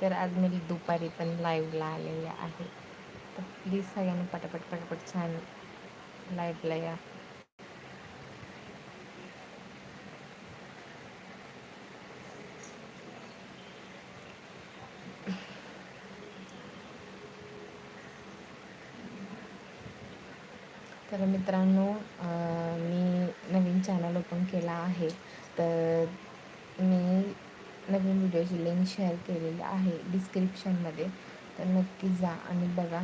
तर आज मी दुपारी पण लाईव्हला आलेले आहे. तर प्लीज सगळ्यांनी पटापट पटापट छान लाईव्हला या. तर मित्रांनो मी नवीन चॅनल ओपन केला आहे. तर मी नवीन व्हिडिओची लिंक शेअर केलेली आहे डिस्क्रिप्शनमध्ये तर नक्की जा आणि बघा.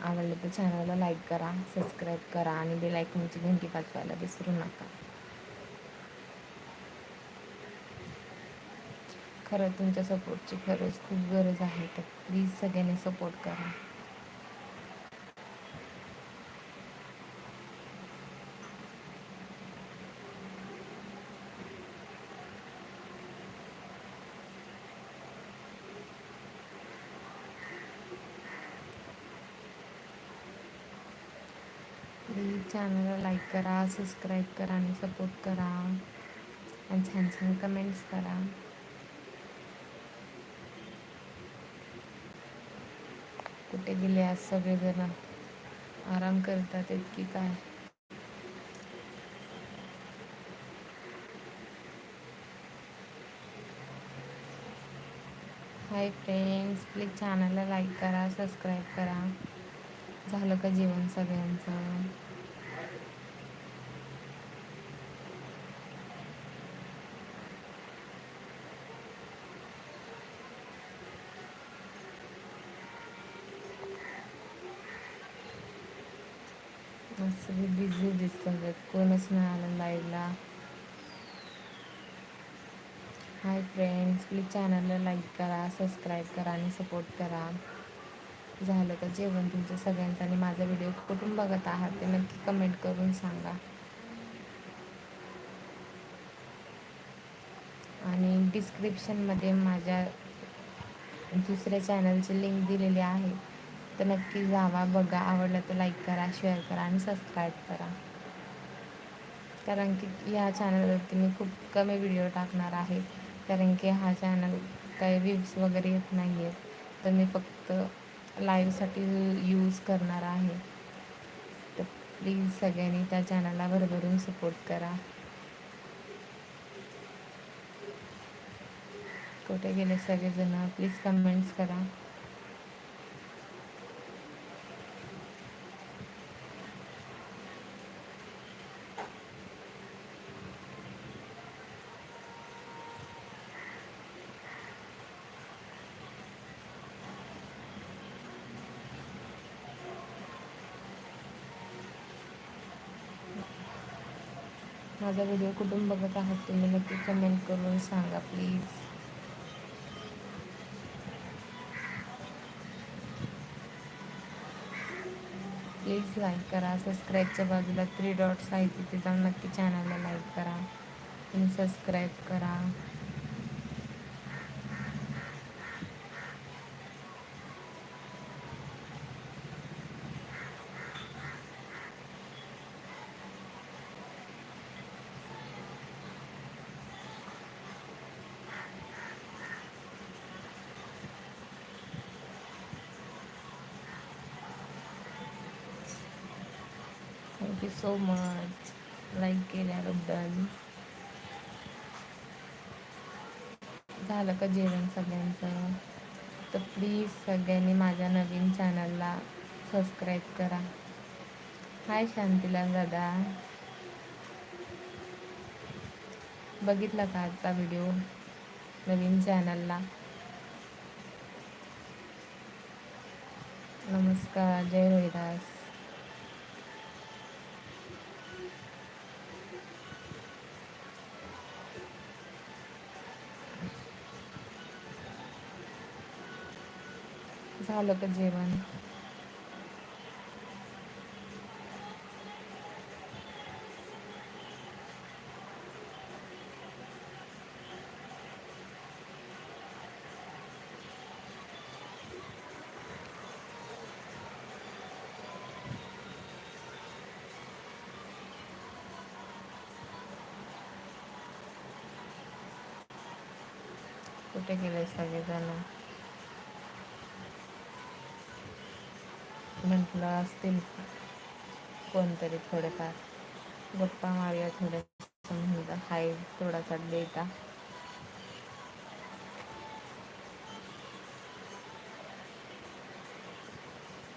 आवडलं तर चॅनलला लाईक करा सबस्क्राईब करा आणि बेल आयकॉनची घंटी वाजवायला विसरू नका. खरं तुमच्या सपोर्टची खरंच खूप गरज आहे. तर प्लीज सगळ्यांनी सपोर्ट करा. प्लीज चॅनलला लाईक करा सबस्क्राईब करा आणि सपोर्ट करा. आणि छान छान कमेंट्स करा. कुठे गेले आज सगळेजण? आराम करतात इतकी काय? हाय फ्रेंड्स प्लीज चॅनलला लाईक करा सबस्क्राईब करा. झालं का जेवण सगळ्यांचं? सगळे बिझी दिसतात कोणच नाही आलं लाईव्हला हाय फ्रेंड्स प्लीज चॅनलला लाईक करा सबस्क्राईब करा आणि सपोर्ट करा. झालं का जेवण तुमचं सगळ्यांचं आणि माझा व्हिडिओ कुठून बघत आहात ते नक्की कमेंट करून सांगा. आणि डिस्क्रिप्शनमध्ये माझ्या दुसऱ्या चॅनलची लिंक दिलेली आहे. तर नक्की जावा बघा आवडलं तर लाईक करा शेअर करा आणि सबस्क्राईब करा. कारण की या चॅनलवरती मी खूप कमी व्हिडिओ टाकणार आहे. कारण की हा चॅनल काही व्ह्यूज वगैरे येत नाही आहेत तर मी फक्त लाईव्हसाठी यूज करणार आहे. तर प्लीज सगळ्यांनी त्या चॅनलला भरभरून सपोर्ट करा. कुठे गेले सगळेजण? प्लीज कमेंट्स करा. माझा व्हिडिओ कुठून बघत आहात तुम्ही नक्की कमेंट करून सांगा प्लीज प्लीज लाईक करा सबस्क्राईबच्या बाजूला थ्री डॉट्स आहेत तिथे जाऊन नक्की चॅनलला लाईक करा. आणि सबस्क्राईब करा. थँक्यू सो मच लाईक केल्याबद्दल झालं का जेवण सगळ्यांचं? तर प्लीज सगळ्यांनी माझ्या नवीन चॅनलला सबस्क्राईब करा. हाय शांतीलाल दादा. बघितला का आजचा व्हिडिओ नवीन चॅनलला नमस्कार जय हरिदास झालं का जेवण? कुठे गेले सगळेजण? म्हटलं असतील कोणतरी थोडेफार गप्पा मारूया थोड्या म्हणलं. हाय थोडासा डेटा.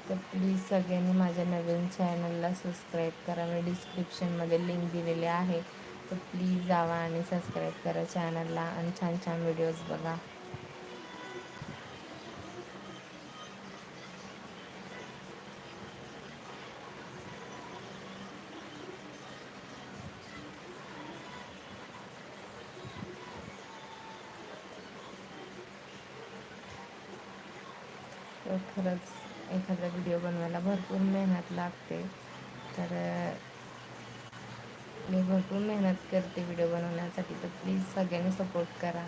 तर प्लीज सगळ्यांनी माझ्या नवीन चॅनलला सबस्क्राईब करा. मी डिस्क्रिप्शनमध्ये लिंक दिलेली आहे. तर प्लीज जावा आणि सबस्क्राईब करा चॅनलला आणि छान छान व्हिडिओज बघा. तर खरंच एखादा व्हिडिओ बनवायला भरपूर मेहनत लागते. तर मी भरपूर मेहनत करते व्हिडिओ बनवण्यासाठी. तर प्लीज सगळ्यांनी सपोर्ट करा.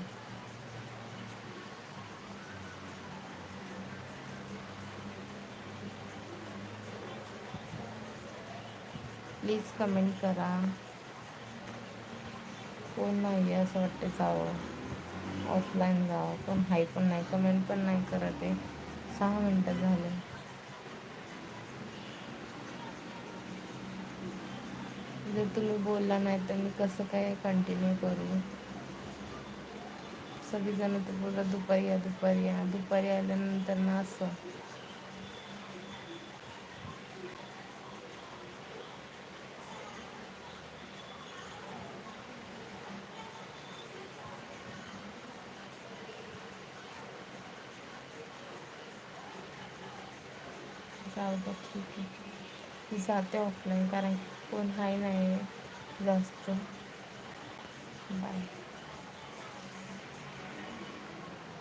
प्लीज कमेंट करा. कोण नाही आहे असं वाटतं जावं. ऑफलाईन जावं. पण हाय पण नाही. कमेंट पण नाही करत आहे. सहा मिनटं झाले. जर तुम्ही बोलला नाही तर मी कसं काय कंटिन्यू करू? सगळीजण तर बोला दुपारी या दुपारी या. दुपारी आल्यानंतर ना असं जाऊ द्या ठीक आहे. जाते ऑफलाईन कारण कोण काही नाही जास्त. बाय